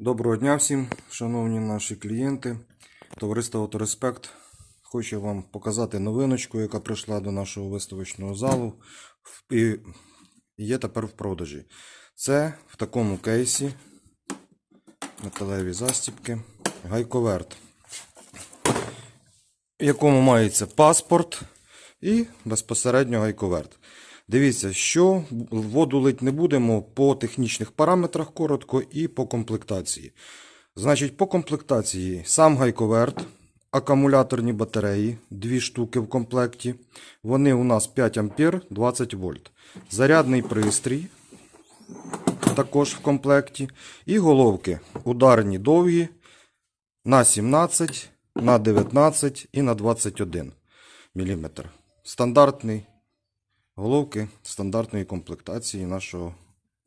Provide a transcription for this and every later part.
Доброго дня всім, шановні наші клієнти. Товариство Автореспект хоче вам показати новиночку, яка прийшла до нашого виставочного залу і є тепер в продажі. Це в такому кейсі металеві застібки, гайковерт, в якому мається паспорт і безпосередньо гайковерт. Дивіться, що воду лить не будемо по технічних параметрах коротко і по комплектації. Значить, по комплектації сам гайковерт, акумуляторні батареї, дві штуки в комплекті. Вони у нас 5 ампер 20 вольт. Зарядний пристрій також в комплекті. І головки ударні довгі на 17, на 19 і на 21 мм. Стандартний головки стандартної комплектації нашого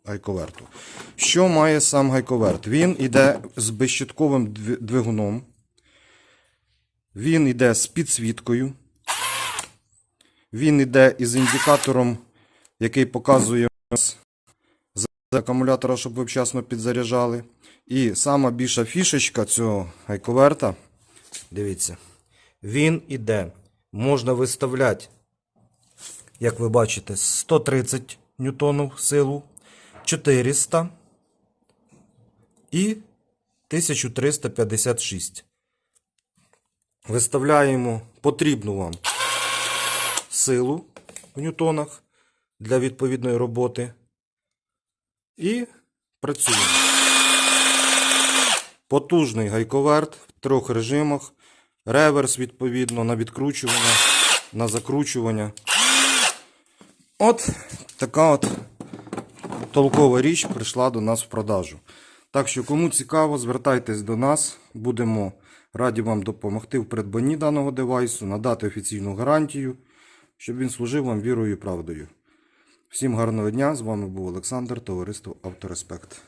гайковерту. Що має сам гайковерт? Він йде з безщитковим двигуном. Він йде з підсвіткою. Він йде із індикатором, який показує нас з акумулятора, щоб ви вчасно підзаряджали. І сама більша фішечка цього гайковерта, дивіться, він іде. Можна виставляти як ви бачите, 130 ньютонів силу, 400 і 1356. Виставляємо потрібну вам силу в ньютонах для відповідної роботи. І працюємо. Потужний гайковерт в трьох режимах. Реверс, відповідно, на відкручування, на закручування. От така от толкова річ прийшла до нас в продажу. Так що, кому цікаво, звертайтесь до нас. Будемо раді вам допомогти в придбанні даного девайсу, надати офіційну гарантію, щоб він служив вам вірою і правдою. Всім гарного дня! З вами був Олександр, товариство Автореспект.